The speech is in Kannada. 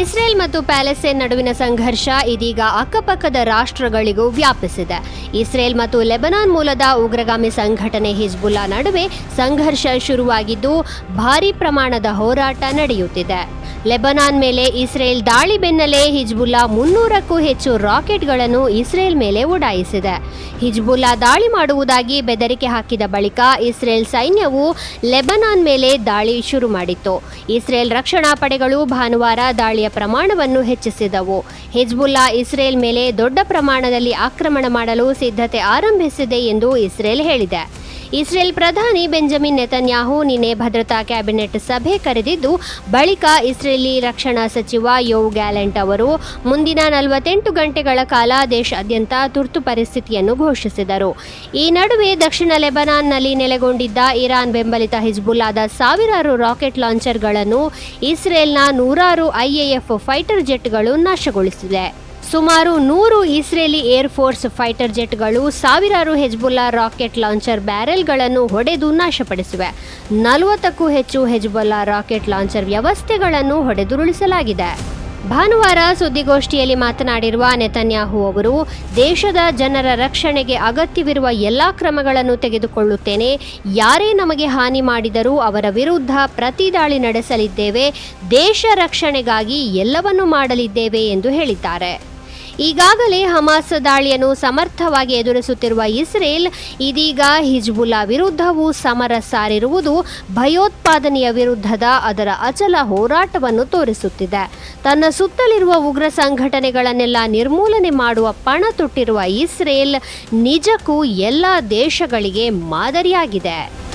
ಇಸ್ರೇಲ್ ಮತ್ತು ಪ್ಯಾಲೆಸ್ಟೈನ್ ನಡುವಿನ ಸಂಘರ್ಷ ಇದೀಗ ಅಕ್ಕಪಕ್ಕದ ರಾಷ್ಟ್ರಗಳಿಗೂ ವ್ಯಾಪಿಸಿದೆ. ಇಸ್ರೇಲ್ ಮತ್ತು ಲೆಬನಾನ್ ಮೂಲದ ಉಗ್ರಗಾಮಿ ಸಂಘಟನೆ ಹಿಜ್ಬುಲ್ಲಾ ನಡುವೆ ಸಂಘರ್ಷ ಶುರುವಾಗಿದ್ದು, ಭಾರೀ ಪ್ರಮಾಣದ ಹೋರಾಟ ನಡೆಯುತ್ತಿದೆ. ಲೆಬನಾನ್ ಮೇಲೆ ಇಸ್ರೇಲ್ ದಾಳಿ ಬೆನ್ನಲ್ಲೇ ಹಿಜ್ಬುಲ್ಲಾ ಮುನ್ನೂರಕ್ಕೂ ಹೆಚ್ಚು ರಾಕೆಟ್ಗಳನ್ನು ಇಸ್ರೇಲ್ ಮೇಲೆ ಉಡಾಯಿಸಿದೆ ಹಿಜ್ಬುಲ್ಲಾ ದಾಳಿ ಮಾಡುವುದಾಗಿ ಬೆದರಿಕೆ ಹಾಕಿದ ಬಳಿಕ ಇಸ್ರೇಲ್ ಸೈನ್ಯವು ಲೆಬನಾನ್ ಮೇಲೆ ದಾಳಿ ಶುರು ಮಾಡಿತ್ತು. ಇಸ್ರೇಲ್ ರಕ್ಷಣಾ ಪಡೆಗಳು ಭಾನುವಾರ ದಾಳಿಯ ಪ್ರಮಾಣವನ್ನು ಹೆಚ್ಚಿಸಿದವು. ಹಿಜ್ಬುಲ್ಲಾ ಇಸ್ರೇಲ್ ಮೇಲೆ ದೊಡ್ಡ ಪ್ರಮಾಣದಲ್ಲಿ ಆಕ್ರಮಣ ಮಾಡಲು ಸಿದ್ಧತೆ ಆರಂಭಿಸಿದೆ ಎಂದು ಇಸ್ರೇಲ್ ಹೇಳಿದೆ. ಇಸ್ರೇಲ್ ಪ್ರಧಾನಿ ಬೆಂಜಮಿನ್ ನೆತನ್ಯಾಹು ನಿನ್ನೆ ಭದ್ರತಾ ಕ್ಯಾಬಿನೆಟ್ ಸಭೆ ಕರೆದಿದ್ದು, ಬಳಿಕ ಇಸ್ರೇಲಿ ರಕ್ಷಣಾ ಸಚಿವ ಯೋವ್ ಗ್ಯಾಲೆಂಟ್ ಅವರು ಮುಂದಿನ ನಲವತ್ತೆಂಟು ಗಂಟೆಗಳ ಕಾಲ ದೇಶಾದ್ಯಂತ ತುರ್ತು ಪರಿಸ್ಥಿತಿಯನ್ನು ಘೋಷಿಸಿದರು. ಈ ನಡುವೆ ದಕ್ಷಿಣ ಲೆಬನಾನ್ನಲ್ಲಿ ನೆಲೆಗೊಂಡಿದ್ದ ಇರಾನ್ ಬೆಂಬಲಿತ ಹಿಜ್ಬುಲ್ಲಾದ ಸಾವಿರಾರು ರಾಕೆಟ್ ಲಾಂಚರ್ಗಳನ್ನು ಇಸ್ರೇಲ್ನ ನೂರಾರು ಐಎಎಫ್ ಫೈಟರ್ ಜೆಟ್ಗಳು ನಾಶಗೊಳಿಸಿದೆ ಸುಮಾರು ನೂರು ಇಸ್ರೇಲಿ ಏರ್ ಫೋರ್ಸ್ ಫೈಟರ್ ಜೆಟ್ಗಳು ಸಾವಿರಾರು ಹೆಜ್ಬುಲ್ಲಾ ರಾಕೆಟ್ ಲಾಂಚರ್ ಬ್ಯಾರೆಲ್ಗಳನ್ನು ಹೊಡೆದು ನಾಶಪಡಿಸಿವೆ. ನಲವತ್ತಕ್ಕೂ ಹೆಚ್ಚು ಹೆಜ್ಬುಲ್ಲಾ ರಾಕೆಟ್ ಲಾಂಚರ್ ವ್ಯವಸ್ಥೆಗಳನ್ನು ಹೊಡೆದುರುಳಿಸಲಾಗಿದೆ. ಭಾನುವಾರ ಸುದ್ದಿಗೋಷ್ಠಿಯಲ್ಲಿ ಮಾತನಾಡಿರುವ ನೆತನ್ಯಾಹು ಅವರು, ದೇಶದ ಜನರ ರಕ್ಷಣೆಗೆ ಅಗತ್ಯವಿರುವ ಎಲ್ಲ ಕ್ರಮಗಳನ್ನು ತೆಗೆದುಕೊಳ್ಳುತ್ತೇನೆ. ಯಾರೇ ನಮಗೆ ಹಾನಿ ಮಾಡಿದರೂ ಅವರ ವಿರುದ್ಧ ಪ್ರತಿದಾಳಿ ನಡೆಸಲಿದ್ದೇವೆ. ದೇಶ ರಕ್ಷಣೆಗಾಗಿ ಎಲ್ಲವನ್ನೂ ಮಾಡಲಿದ್ದೇವೆ ಎಂದು ಹೇಳಿದ್ದಾರೆ. ಈಗಾಗಲೇ ಹಮಾಸ್ ದಾಳಿಯನ್ನು ಸಮರ್ಥವಾಗಿ ಎದುರಿಸುತ್ತಿರುವ ಇಸ್ರೇಲ್, ಇದೀಗ ಹಿಜ್ಬುಲ್ಲಾ ವಿರುದ್ಧವೂ ಸಮರ ಸಾರಿರುವುದು ಭಯೋತ್ಪಾದನೆಯ ವಿರುದ್ಧದ ಅದರ ಅಚಲ ಹೋರಾಟವನ್ನು ತೋರಿಸುತ್ತಿದೆ. ತನ್ನ ಸುತ್ತಲಿರುವ ಉಗ್ರ ಸಂಘಟನೆಗಳನ್ನೆಲ್ಲ ನಿರ್ಮೂಲನೆ ಮಾಡುವ ಪಣ ತೊಟ್ಟಿರುವ ಇಸ್ರೇಲ್ ನಿಜಕ್ಕೂ ಎಲ್ಲ ದೇಶಗಳಿಗೆ ಮಾದರಿಯಾಗಿದೆ.